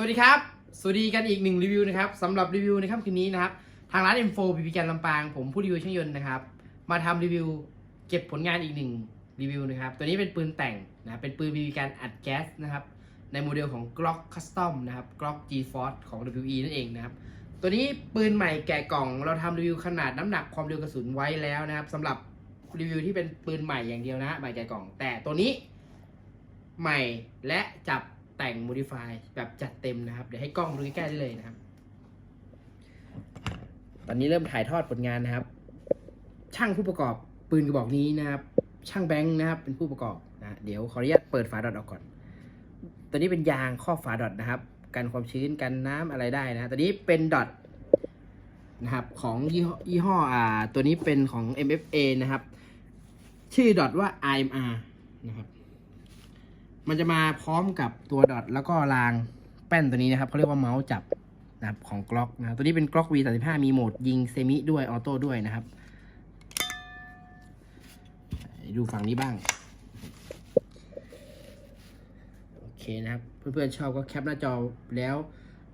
สวัสดีครับ สวัสดีกันอีกหนึ่งรีวิวนะครับสำหรับรีวิวในค่ำคืนนี้นะครับ ทางร้าน M4 พีพีการลำปาง ผมผู้รีวิวช่างยนต์นะครับ มาทำรีวิวเก็บผลงานอีกหนึ่งรีวิวนะครับ ตัวนี้เป็นปืนแต่งนะเป็นปืนพีพีการอัดแก๊สนะครับ ในโมเดลของ Glock Custom นะครับ Glock G-Force ของ WE นั่นเองนะครับ ตัวนี้ปืนใหม่แกะกล่องเราทำรีวิวขนาดน้ำหนักความเร็วกระสุนไว้แล้วนะครับสำหรับรีวิวที่เป็นปืนใหม่อย่างเดียวนะฮะใหม่แกะกล่อง แต่ตัวนี้ใหม่และจับ แต่ง modify แบบจัดเต็มนะครับ เดี๋ยวให้กล้องดูใกล้ๆได้เลยนะครับ ตอนนี้เริ่มถ่ายทอดผลงานนะครับ ช่างผู้ประกอบปืนกระบอกนี้นะครับ ช่างแบงค์นะครับ เป็นผู้ประกอบนะเดี๋ยวขออนุญาตเปิดฝาดอทออกก่อน ตัวนี้เป็นยางครอบฝาดอทนะครับ กันความชื้นกันน้ำอะไรได้นะตัวนี้เป็นดอทนะครับของยี่ห้อยี่ห้ออ่าตัวนี้เป็นของ MFA นะครับ ชื่อดอทว่า IMR นะครับ มันจะมาพร้อมกับตัวดอทแล้วก็รางแป้นตัวนี้นะครับเขาเรียกว่าเมาส์จับนะครับของกล็อกนะตัวนี้เป็นกล็อก V35 มีโหมดยิงเซมิด้วยออโต้ด้วยนะครับ ดูฝั่งนี้บ้าง โอเคนะครับ เพื่อนๆชอบก็แคปหน้าจอแล้ว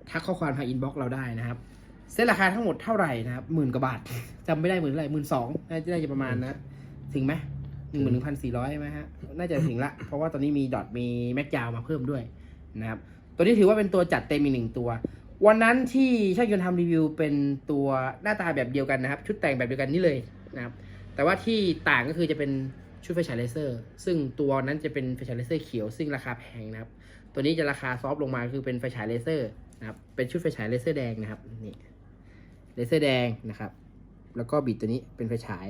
ทักข้อความทางอินบ็อกซ์เราได้นะครับ เซ็ตราคาทั้งหมดเท่าไหร่นะครับหมื่นกว่าบาทจำไม่ได้หมื่นเท่าไหร่หมื่นสองน่าจะประมาณนะ ถึงไหม นึ่งหมื่นหนึ่งพันสี่ร้อยใช่ไหมฮะ น่าจะถึงละ เพราะว่าตอนนี้มีดอทมีแม็กยาวมาเพิ่มด้วยนะครับ ตัวนี้ถือว่าเป็นตัวจัดเต็มอีกหนึ่งตัว วันนั้นที่ช่างยนต์ทำรีวิวเป็นตัวหน้าตาแบบเดียวกันนะครับ ชุดแต่งแบบเดียวกันนี่เลยนะครับ แต่ว่าที่ต่างก็คือจะเป็นชุดไฟฉายเลเซอร์ ซึ่งตัวนั้นจะเป็นไฟฉายเลเซอร์เขียว ซึ่งราคาแพงนะครับ ตัวนี้จะราคาซอฟต์ลงมาคือเป็นไฟฉายเลเซอร์นะครับ เป็นชุดไฟฉายเลเซอร์แดงนะครับ นี่ เลเซอร์แดงนะครับ แล้วก็บิดตัวนี้เป็นไฟฉาย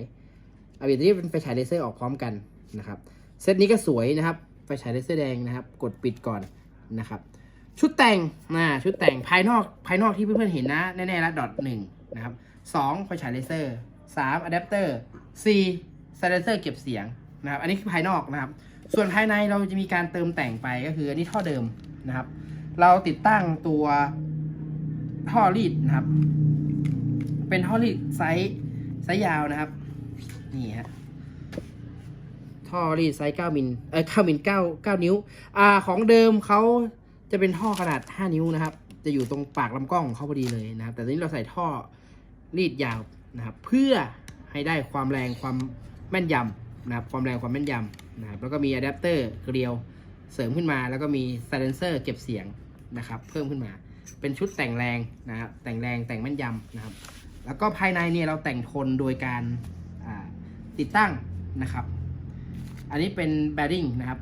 เอาบิดตัวนี้เป็นไฟฉายเลเซอร์ออกพร้อมกันนะครับ เซตนี้ก็สวยนะครับไฟฉายเลเซอร์แดงนะครับ กดปิดก่อนนะครับ ชุดแต่งนะชุดแต่งภายนอกภายนอกที่เพื่อนๆเห็นนะแน่ๆล้วดอทหนึ่งนะครับสองไฟฉายเลเซอร์สามอะแดปเตอร์สี่ไซเลเซอร์เก็บเสียงนะครับ อันนี้คือภายนอกนะครับ ส่วนภายในเราจะมีการเติมแต่งไปก็คืออันนี้ท่อเดิมนะครับ เราติดตั้งตัวท่อรีดนะครับ เป็นท่อรีดไซส์ไซส์ยาวนะครับ นี่ฮะท่อรีดไซส์9มิลเอ้ย9มิล9 9 นิ้ว อ่า ของเดิมเขาจะเป็นท่อขนาด 5 นิ้วนะครับ จะอยู่ตรงปากลำกล้องของเขาพอดีเลยนะครับ แต่ตอนนี้เราใส่ท่อรีดยาวนะครับ เพื่อให้ได้ความแรงความแม่นยำนะครับ ความแรงความแม่นยำนะครับ แล้วก็มีอะแดปเตอร์เกลียวเสริมขึ้นมา แล้วก็มีไซเลนเซอร์เก็บเสียงนะครับ เพิ่มขึ้นมา เป็นชุดแต่งแรงนะครับ แต่งแรงแต่งแม่นยำนะครับ แล้วก็ภายในเนี่ยเราแต่งทนโดยการ ติดตั้งนะครับ อันนี้เป็นแบริ่งนะครับ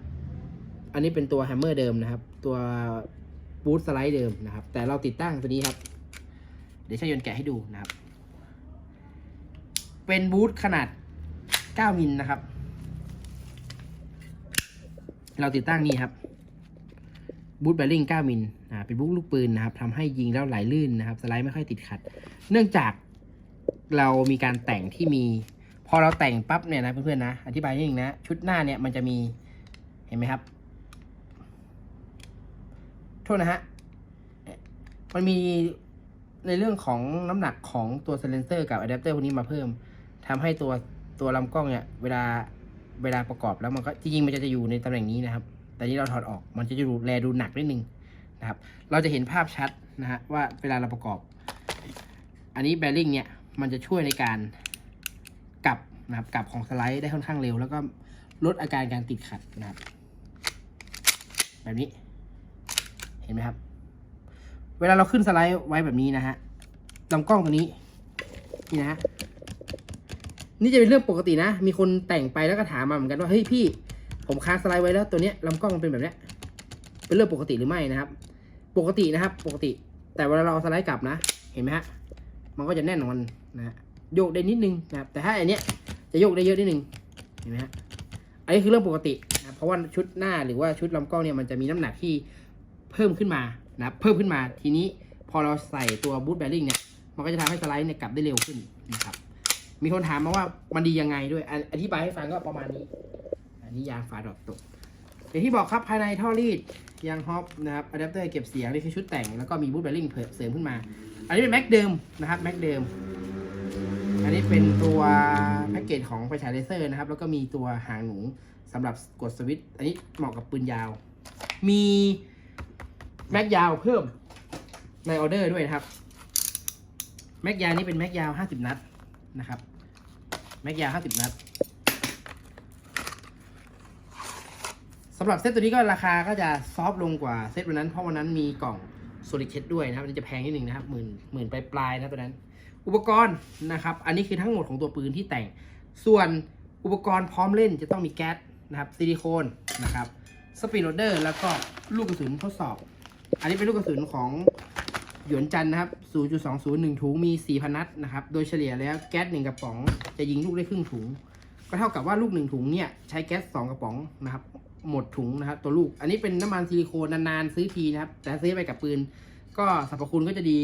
อันนี้เป็นตัวแฮมเมอร์เดิมนะครับ ตัวบูทสไลด์เดิมนะครับ แต่เราติดตั้งตัวนี้ครับ เดี๋ยวช่ายนต์แกะให้ดูนะครับ เป็นบูทขนาด 9 มิลนะครับ เราติดตั้งนี่ครับบูทแบริ่ง9มิลอ่าเป็นบูทลูกปืนนะครับทำให้ยิงแล้วไหลลื่นนะครับ สไลด์ไม่ค่อยติดขัด เนื่องจากเรามีการแต่งที่มี อเราแต่งปั๊บเนี่ยนะเพื่อนๆนะ อธิบายนิดนึงนะ ชุดหน้าเนี่ยมันจะมีเห็นไหมครับ โทษนะฮะ มันมีในเรื่องของน้ำหนักของตัว s ซเลนเซอร์กับอะแดปเตอร์พวกนี้มาเพิ่มทำให้ตัวตัวลำกล้องเนี่ย เวลาเวลาประกอบแล้วมันก็จริงๆมันจะจะอยู่ในตำแหน่งนี้นะครับ แต่นี้เราถอดออกมันจะดูแลดูหนักนิดนึงนะครับ เราจะเห็นภาพชัดนะฮะว่าเวลาเราประกอบ อันนี้แบริ่งเนี่ยมันจะช่วยในการ กลับนะครับกลับของสไลด์ได้ค่อนข้างเร็ว แล้วก็ลดอาการการติดขัดนะครับ แบบนี้ เห็นไหมครับ เวลาเราขึ้นสไลด์ไว้แบบนี้นะฮะลำกล้องตัวนี้นี่นะฮะนี่จะเป็นเรื่องปกตินะ มีคนแต่งไปแล้วก็ถามมาเหมือนกันว่าเฮ้ยพี่ผมค้างสไลด์ไว้แล้วตัวเนี้ยลำกล้องมันเป็นแบบเนี้ยเป็นเรื่องปกติหรือไม่นะครับ ปกตินะครับ ปกติ แต่เวลาเราสไลด์กลับนะ เห็นไหมฮะมันก็จะแน่นของมันนะฮะ โยกได้นิดนึงนะครับแต่ถ้าอันเนี้ยจะโยกได้เยอะนิดนึงเห็นไหมฮะอันนี้คือเรื่องปกตินะเพราะว่าชุดหน้าหรือว่าชุดลำกล้องเนี่ยมันจะมีน้ำหนักที่เพิ่มขึ้นมานะเพิ่มขึ้นมาทีนี้พอเราใส่ตัวบูทแบริ่งเนี่ยมันก็จะทำให้สไลด์เนี่ยกลับได้เร็วขึ้นนะครับมีคนถามมาว่ามันดียังไงด้วยอะอธิบายให้ฟังก็ประมาณนี้ อันนี้ยางฝาดอกตกอย่างที่บอกครับภายในท่อรีดยางฮอปนะครับอะแดปเตอร์เก็บเสียงนี่คือชุดแต่งแล้วก็มีบูทแบริ่งเสริมขึ้นมา อันนี้เป็นแม็กเดิมนะครับแม็กเดิม อันนี้เป็นตัวแพ็กเกจของไฟฉายเลเซอร์นะครับ แล้วก็มีตัวหางหนูสำหรับกดสวิตช์อันนี้เหมาะกับปืนยาว มีแม็กยาวเพิ่มในออเดอร์ด้วยนะครับ แม็กยาวนี่เป็นแม็กยาว 50 นัดนะครับ แม็กยาว 50 นัดสำหรับเซตตัวนี้ก็ราคาก็จะซอฟต์ลงกว่าเซตวันนั้นเพราะวันนั้นมีกล่องโซลิดเ d ด้วยนะครับอันจะแพงนิดนึงนะครับหมื่นหมื่นปลายปลายๆนะตัวนั้น อุปกรณ์นะครับ อันนี้คือทั้งหมดของตัวปืนที่แต่ง ส่วนอุปกรณ์พร้อมเล่นจะต้องมีแก๊สนะครับซิลิโคนนะครับสปีดโรเดอร์แล้วก็ลูกกระสุนทดสอบ อันนี้เป็นลูกกระสุนของหยวนจันนะครับ 0.201 ถุงมี 4,000 นัดนะครับ โดยเฉลี่ยแล้วแก๊ส 1 กระป๋อง จะยิงลูกได้ครึ่งถุง ก็เท่ากับว่าลูก 1 ถุงเนี่ย ใช้แก๊ส 2 กระป๋องนะครับ หมดถุงนะครับ ตัวลูก อันนี้เป็นน้ำมันซิลิโคนนานๆ ซื้อทีนะครับ แต่ซื้อไปกับปืน ก็สรรพคุณก็จะดี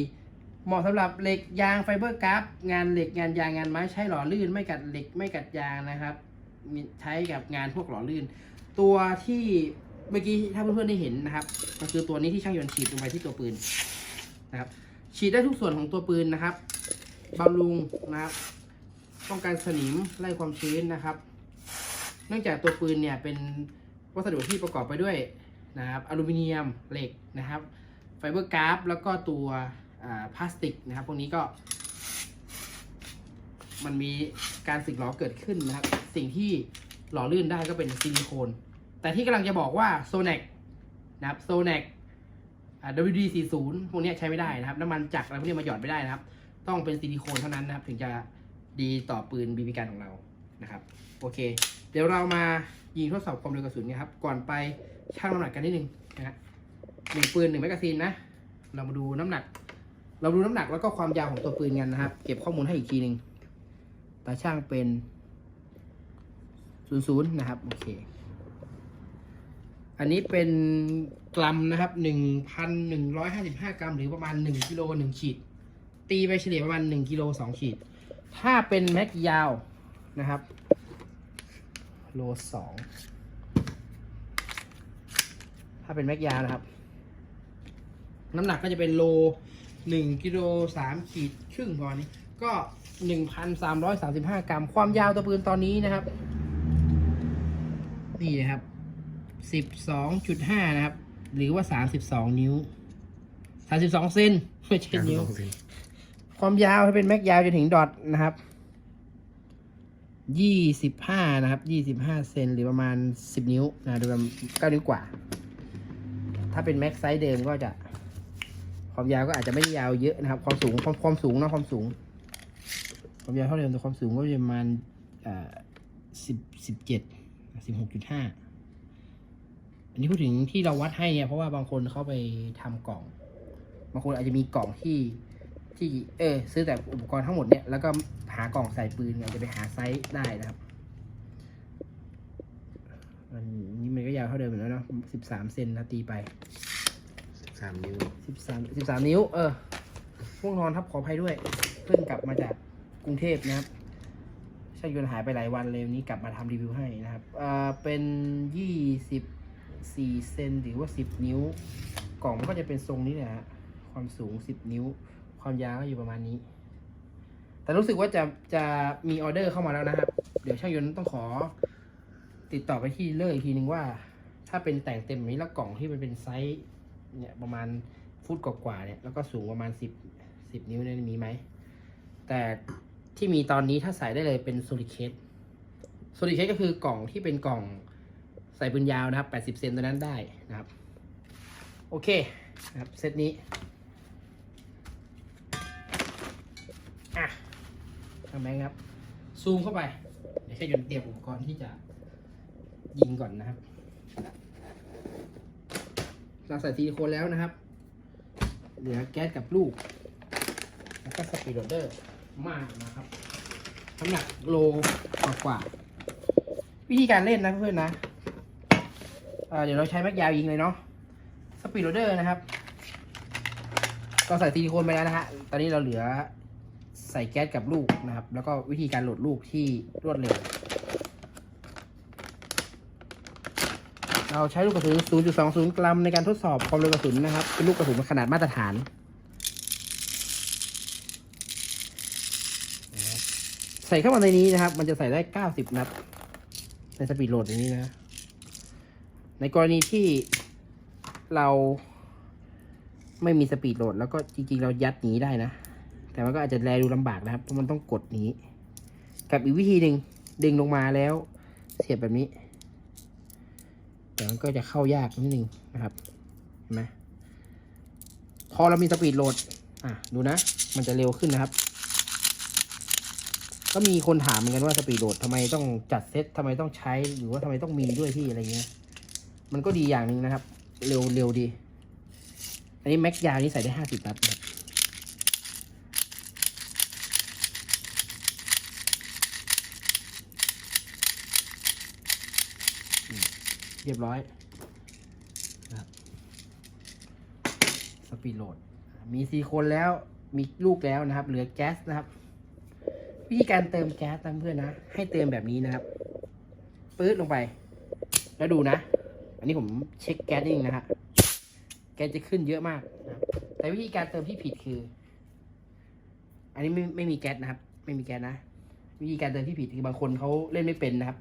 เหมาะสำหรับเหล็กยางไฟเบอร์กราฟงานเหล็กงานยางงานไม้ใช้หล่อลื่น ไม่กัดเหล็กไม่กัดยางนะครับใช้กับงานพวกหล่อลื่น ตัวที่เมื่อกี้ถ้าเพื่อนๆได้เห็นนะครับก็คือตัวนี้ที่ช่างยนต์ฉีดลงไปที่ตัวปืนนะครับฉีดได้ทุกส่วนของตัวปืนนะครับบำรุงนะครับป้องกันสนิมไล่ความชื้นนะครับ เนื่องจากตัวปืนเนี่ยเป็นวัสดุที่ประกอบไปด้วยนะครับอลูมิเนียมเหล็กนะครับไฟเบอร์กราฟแล้วก็ตัว พลาสติกนะครับ พวกนี้ก็ มันมีการสึกหรอเกิดขึ้นนะครับ สิ่งที่หล่อลื่นได้ก็เป็นซิลิโคน แต่ที่กำลังจะบอกว่าโซ n น c นะครับโซ n น c อ่า WD40 พวกนี้ใช้ไม่ได้นะครับ น้ำมันจักรอะไรพวกนี้มาหยอดไม่ได้นะครับ ต้องเป็นซิลิโคนเท่านั้นนะครับ ถึงจะดีต่อปืนบีบีกันของเรานะครับ โอเค เดี๋ยวเรามายิงทดสอบความเร็วกระสุนกันครับ ก่อนไปชั่งน้ำหนักกันนิดนึงนะฮะหนึ่งปืนหนึ่งแมกกาซีนนะ เรามาดูน้ำหนัก เราดูน้ำหนักแล้วก็ความยาวของตัวปืนกันนะครับ เก็บข้อมูลให้อีกทีหนึ่งตาช่างเป็นศูนย์ศูนย์นะครับ โอเค อันนี้เป็นกรัมนะครับหนึ่งพันหนึ่งร้อยห้าสิบห้ากรัม หรือประมาณหนึ่งกิโลหนึ่งขีด ตีไปเฉลี่ยประมาณหนึ่งกิโลสองขีด ถ้าเป็นแม็กยาวนะครับ โลสอง ถ้าเป็นแม็กยาวนะครับ น้ำหนักก็จะเป็นโล หนึ่งกิโลสามขีดครึ่งประมาณนี้ ก็หนึ่งพันสามร้อยสามสิบห้ากรัม ความยาวตัวปืนตอนนี้นะครับ นี่นะครับสิบสองจุดห้านะครับ หรือว่าสามสิบสองนิ้วสามสิบสองเซนไม่ใช่นิ้ว ความยาวถ้าเป็นแม็กยาวจะถึงดอทนะครับยี่สิบห้านะครับยี่สิบห้าเซนหรือประมาณสิบนิ้วนะดูประมาณเก้านิ้วกว่า ถ้าเป็นแม็กไซส์เดิมก็จะ ความยาวก็อาจจะไม่ได้ยาวเยอะนะครับ ความสูงความความสูงนะความสูง ความยาวเท่าเดิมแต่ความสูงก็จะประมาณอ่าสิบสิบเจ็ดสิบหกจุดห้าอันนี้พูดถึงที่เราวัดให้เนี่ยเพราะว่าบางคนเขาไปทำกล่อง บางคนอาจจะมีกล่องที่ที่เออซื้อแต่อุปกรณ์ทั้งหมดเนี่ยแล้วก็หากล่องใส่ปืนเนี่ยจะไปหาไซส์ได้นะครับอันนี้มันก็ยาวเท่าเดิมอยู่แล้วเนาะสิบสามเซนนะตีไป สามนิ้วสิบสามสิบสามนิ้ว เออพวกนอนทับขออภัยด้วย เพิ่งกลับมาจากกรุงเทพนะครับช่างยนต์หายไปหลายวันเลยวันนี้กลับมาทำรีวิวให้นะครับอ่าเป็นยี่สิบสี่เซนหรือว่าสิบนิ้ว กล่องมันก็จะเป็นทรงนี้แหละฮะความสูงสิบนิ้ว ความยาวก็อยู่ประมาณนี้ แต่รู้สึกว่าจะจะมีออเดอร์เข้ามาแล้วนะครับ เดี๋ยวช่างยนต์ต้องขอ ติดต่อไปที่เลอร์อีกทีนึงว่า ถ้าเป็นแต่งเต็มแบบนี้แล้วกล่องที่มันเป็นไซส์ เนี่ยประมาณฟุตกว่าๆเนี่ยแล้วก็สูงประมาณสิบสิบนิ้วเนี่ยมีไหม แต่ที่มีตอนนี้ถ้าใส่ได้เลยเป็นโซลิเคสโซลิเคสก็คือกล่องที่เป็นกล่องใส่ปืนยาวนะครับแปดสิบเซนตัวนั้นได้นะครับ โอเคนะครับเซตนี้อะทางแบงครับ ซูมเข้าไป เดี๋ยวแค่ยนเตรียมอุปกรณ์ที่จะยิงก่อนนะครับ เราใส่ซิลิโคนแล้วนะครับ เหลือแก๊สกับลูก แล้วก็สปีดโรเดอร์มากนะครับน้ำหนักโลกว่ากว่า วิธีการเล่นนะเพื่อนนะเเดี๋ยวเราใช้แม็กยาวยิงเลยเนาะ สปีดโรเดอร์นะครับ ก็ใส่ซิลิโคนไปแล้วนะฮะ ตอนนี้เราเหลือใส่แก๊สกับลูกนะครับ แล้วก็วิธีการโหลดลูกที่รวดเร็ว เราใช้ลูกกระสุน 0.20 กรัมในการทดสอบความเร็วกระสุนนะครับ เป็นลูกกระสุนขนาดมาตรฐานใส่เข้ามาในนี้นะครับ มันจะใส่ได้ 90 นัด ในสปีดโหลดอย่างนี้นะ ในกรณีที่เราไม่มีสปีดโหลด แล้วก็จริงๆ เรายัดหนีได้นะ แต่มันก็อาจจะแลดูลำบากนะครับ เพราะมันต้องกดหนีกับอีกวิธีหนึ่งดึงลงมาแล้ว เสียบแบบนี้ แต่มันก็จะเข้ายากนิดนึงนะครับ เห็นไหมพอเรามีสปีดโหลด อะ ดูนะ มันจะเร็วขึ้นนะครับ ก็มีคนถามเหมือนกันว่าสปีดโหลดทำไมต้องจัดเซตทำไมต้องใช้ หรือว่าทำไมต้องมีด้วยพี่อะไรเงี้ย มันก็ดีอย่างหนึ่งนะครับ เร็วเร็วดี อันนี้แม็กยาวนี่ใส่ได้ห้าสิบนัดนะครับอืม เรียบร้อยนะครับสปีดโหลด มีซีโคนแล้วมีลูกแล้วนะครับ เหลือแก๊สนะครับ วิธีการเติมแก๊สนะเพื่อนนะ ให้เติมแบบนี้นะครับปื๊ดลงไป แล้วดูนะ อันนี้ผมเช็คแก๊สนิดนึงนะฮะแก๊สจะขึ้นเยอะมากนะแต่วิธีการเติมที่ผิดคือ อันนี้ไม่ไม่มีแก๊สนะครับ ไม่มีแก๊สนะ วิธีการเติมที่ผิดคือบางคนเขาเล่นไม่เป็นนะครับ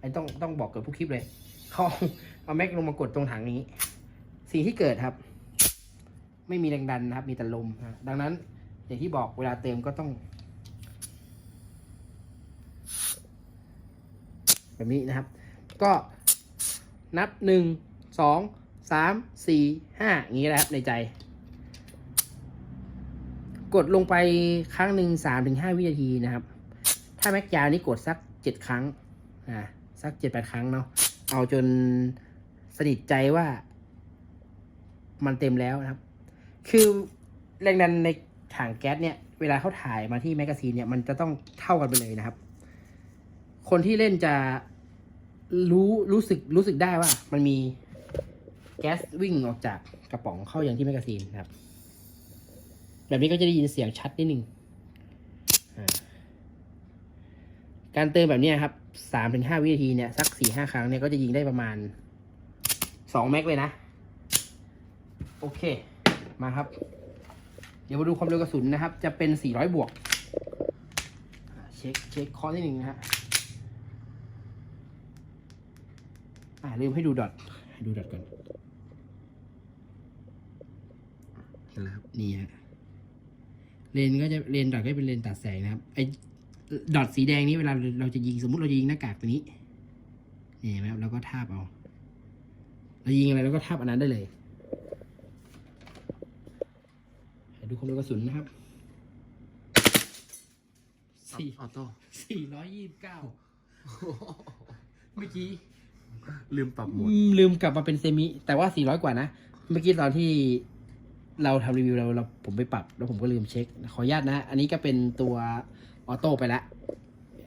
อันนี้ต้องต้องบอกกับผู้คลิปเลย เขาเอาแม็กลงมากดตรงถังนี้ สิ่งที่เกิดครับ ไม่มีแรงดันนะครับ มีแต่ลมดังนั้น อย่างที่บอกเวลาเติมก็ต้อง แบบนี้นะครับ ก็นับหนึ่งสองสามสี่ห้าอย่างนี้แหละครับในใจ กดลงไปครั้งหนึ่งสามถึงห้าวินาทีนะครับ ถ้าแม็กยาวนี่กดสักเจ็ดครั้งอ่าสักเจ็ดแปดครั้งเนาะ เอาจนสนิทใจว่ามันเต็มแล้วนะครับ คือแรงดันในถังแก๊สเนี่ย เวลาเขาถ่ายมาที่แมกกาซีนเนี่ย มันจะต้องเท่ากันไปเลยนะครับ คนที่เล่นจะรู้รู้สึกรู้สึกได้ว่า มันมีแก๊สวิ่งออกจากกระป๋องเข้าอย่างที่แมกกาซีนนะครับ แบบนี้ก็จะได้ยินเสียงชัดนิดนึงอ่า การเติมแบบเนี้ยครับสามถึงห้าวินาทีเนี่ยสักสี่ห้าครั้งเนี่ยก็จะยิงได้ประมาณสองแม็กเลยนะ โอเค มาครับ เดี๋ยวมาดูความเร็วกระสุนนะครับ จะเป็นสี่ร้อยบวกอ่าเช็คเช็คคอร์สนิดนึงนะฮะอ่าลืมให้ดูดอทให้ดูดอทก่อนเห็นแล้วครับนี่ฮะเลนก็จะเลนดอทก็เป็นเลนตัดแสงนะครับไอ้ ดอทสีแดงนี้เวลาเราจะยิงสมมุติเราจะยิงหน้ากากตัวนี้นี่เห็นไหมครับเราก็ทาบเอาเรายิงอะไรเราก็ทาบอันนั้นได้เลยให้ดูความเร็วกระสุนนะครับสี่ออโต้สี่ร้อยยี่สิบเก้าเมื่อกี้ ลืมปรับโหมดอืมลืมกลับมาเป็นเซมิ แต่ว่า400กว่านะ เมื่อกี้ตอนที่เราทำรีวิวเราเราผมไปปรับ แล้วผมก็ลืมเช็ค ขออนุญาตนะ อันนี้ก็เป็นตัว ออโต้ไปแล้ว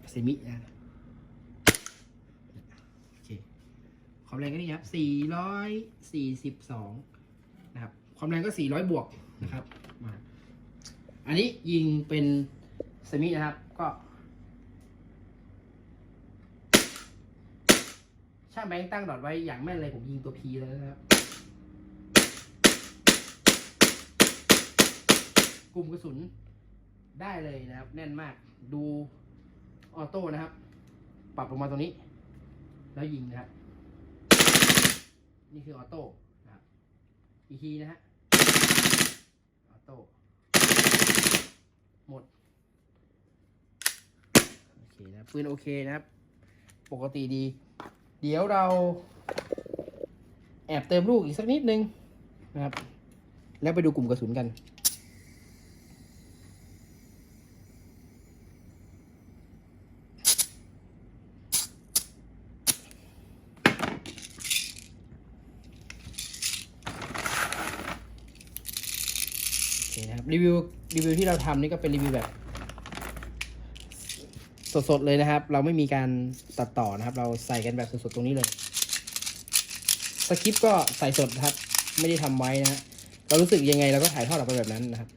เซมินะโอเคความแรงก็นี่ครับ442นะครับ ความแรงก็400บวกนะครับมาอันนี้ยิงเป็นเซมินะครับก็ช่างแบงค์ตั้งดอทไว้อย่างแม่นเลยผมยิงตัวพีเลยนะครับ กลุ่มกระสุน ได้เลยนะครับ แน่นมากดูออโต้นะครับ ปรับลงมาตรงนี้ แล้วยิงนะครับ นี่คือออโต้นะครับอีกทีนะฮะออโต้หมดโอเคนะปืนโอเคนะครับ ปกติดี เดี๋ยวเรา แอบเติมลูกอีกสักนิดนึงนะครับ แล้วไปดูกลุ่มกระสุนกัน โอเคนะค รีวิวรีวิวที่เราทำนี่ก็เป็นรีวิวแบบ สดๆเลยนะครับ เราไม่มีการตัดต่อนะครับ เราใส่กันแบบสดๆตรงนี้เลยสคริปต์ก็ใส่สดนะครับ ไม่ได้ทำไว้นะฮะเรารู้สึกยังไงเราก็ถ่ายทอดออกไปแบบนั้นนะครับ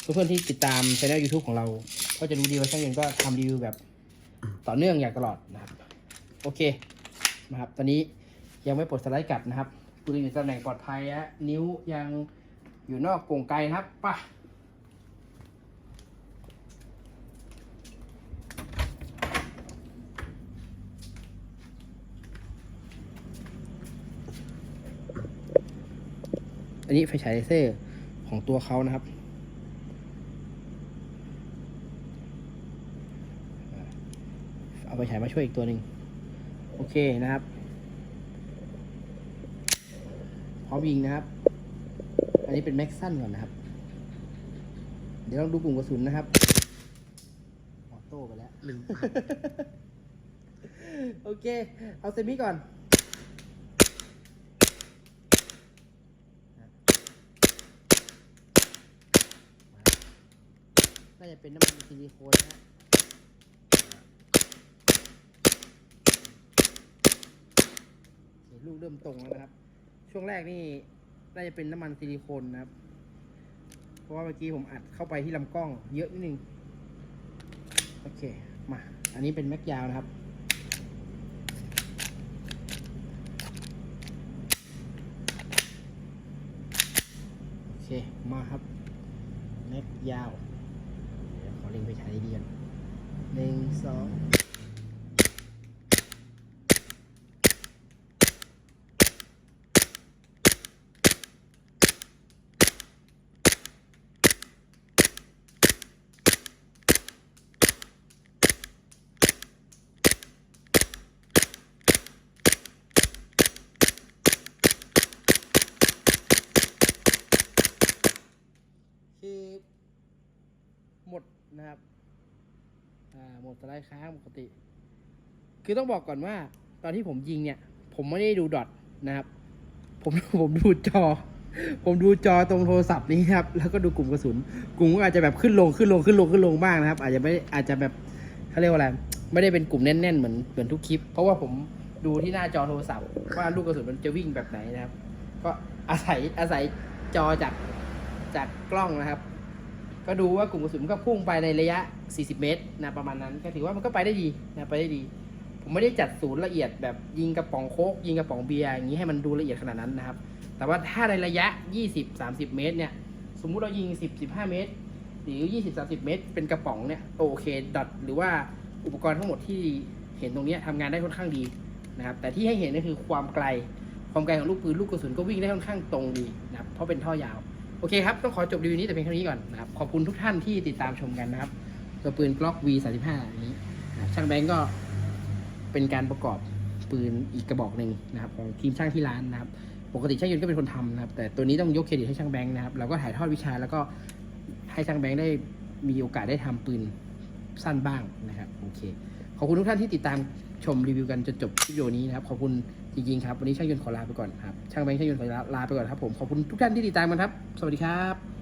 เพื่อนๆที่ติดตามช่อง YouTube ของเรา ก็จะรู้ดีว่าช่างย็นก็ทำรีวิวแบบต่อเนื่องอย่างตลอดนะครับ โอเคนะครับ ตอนนี้ยังไม่ปลดสไลด์กลับนะครับคุณอยู่ตำแหน่งปลอดภัยฮะนิ้วยัง อยู่นอกกรงไกนะครับป่ะอันนี้ไฟฉายเลเซอร์ของตัวเขานะครับ เอาไปฉายมาช่วยอีกตัวหนึ่งโอเคนะครับพร้อมยิงนะครับ อันนี้เป็นแม็กซันก่อนนะครับ เดี๋ยวลองดูกลุ่มกระสุนนะครับ ออโต้ไปแล้ว ลืมปรับโอเค เอาเซมิก่อน น่าจะเป็นน้ำมันซิลิโคนนะฮะโอเคลูกเริ่มตรงแล้วนะครับ ช่วงแรกนี่ น่าจะเป็นน้ำมันซิลิโคนนะครับ เพราะว่าเมื่อกี้ผมอัดเข้าไปที่ลำกล้องเยอะนิดนึง โอเค มา อันนี้เป็นแม็กยาวนะครับ โอเค มาครับ แม็กยาว เดี๋ยวขอเล็งไปใช้ดีก่อนหนึ่งสองคือหมดนะครับ อ่า หมด สไลด์ค้างปกติ คือต้องบอกก่อนว่า ตอนที่ผมยิงเนี่ย ผมไม่ได้ดูดอทนะครับ ผมผมดูจอ ผมดูจอตรงโทรศัพท์นี้ครับ แล้วก็ดูกลุ่มกระสุน กลุ่มก็อาจจะแบบขึ้นลงขึ้นลงขึ้นลงขึ้นลงบ้างนะครับ อาจจะไม่อาจจะแบบเขาเรียกว่าอะไร ไม่ได้เป็นกลุ่มแน่นๆเหมือนเหมือนทุกคลิป เพราะว่าผมดูที่หน้าจอโทรศัพท์ว่าลูกกระสุนมันจะวิ่งแบบไหนนะครับ ก็อาศัยอาศัยจอจากจากกล้องนะครับ ก็ดูว่ากลุ่มกระสุนก็พุ่งไปในระยะ 40 เมตรนะประมาณนั้น ก็ถือว่ามันก็ไปได้ดีนะไปได้ดี ผมไม่ได้จัดศูนย์ละเอียดแบบยิงกระป๋องโคกยิงกระป๋องเบียร์อย่างนี้ให้มันดูละเอียดขนาดนั้นนะครับ แต่ว่าถ้าในระยะ 20-30 เมตรเนี่ยสมมุติเรายิง 10-15 เมตร หรือ 20-30 เมตร เป็นกระป๋องเนี่ยโอเคดอทหรือว่าอุปกรณ์ทั้งหมดที่เห็นตรงนี้ยทำงานได้ค่อนข้างดีนะครับแต่ที่ให้เห็นก็คือความไกล ความไกลของลูกปืนลูกกระสุนก็วิ่งได้ค่อนข้างตรงดีนะครับเพราะเป็นท่อยาว โอเคครับ ต้องขอจบรีวิวนี้แต่เพียงเท่านี้ก่อนนะครับ ขอบคุณทุกท่านที่ติดตามชมกันนะครับ ตัวปืน Glock V35 นี้ช่างแบงก์ก็เป็นการประกอบปืนอีกกระบอกหนึ่งนะครับของทีมช่างที่ร้านนะครับ ปกติช่างยนต์ก็เป็นคนทำนะครับ แต่ตัวนี้ต้องยกเครดิตให้ช่างแบงค์นะครับ เราก็ถ่ายทอดวิชาแล้วก็ให้ช่างแบงค์ได้มีโอกาสได้ทำปืนสั้นบ้างนะครับ โอเค ขอบคุณทุกท่านที่ติดตามชมรีวิวกันจนจบวิดีโอนี้นะครับ ขอบคุณ จริงๆครับ วันนี้ช่างยนต์ขอลาไปก่อนครับ ช่างแบงค์ช่างยนต์ขอลาลาไปก่อนครับผม ขอบคุณทุกท่านที่ติดตามกันครับ สวัสดีครับ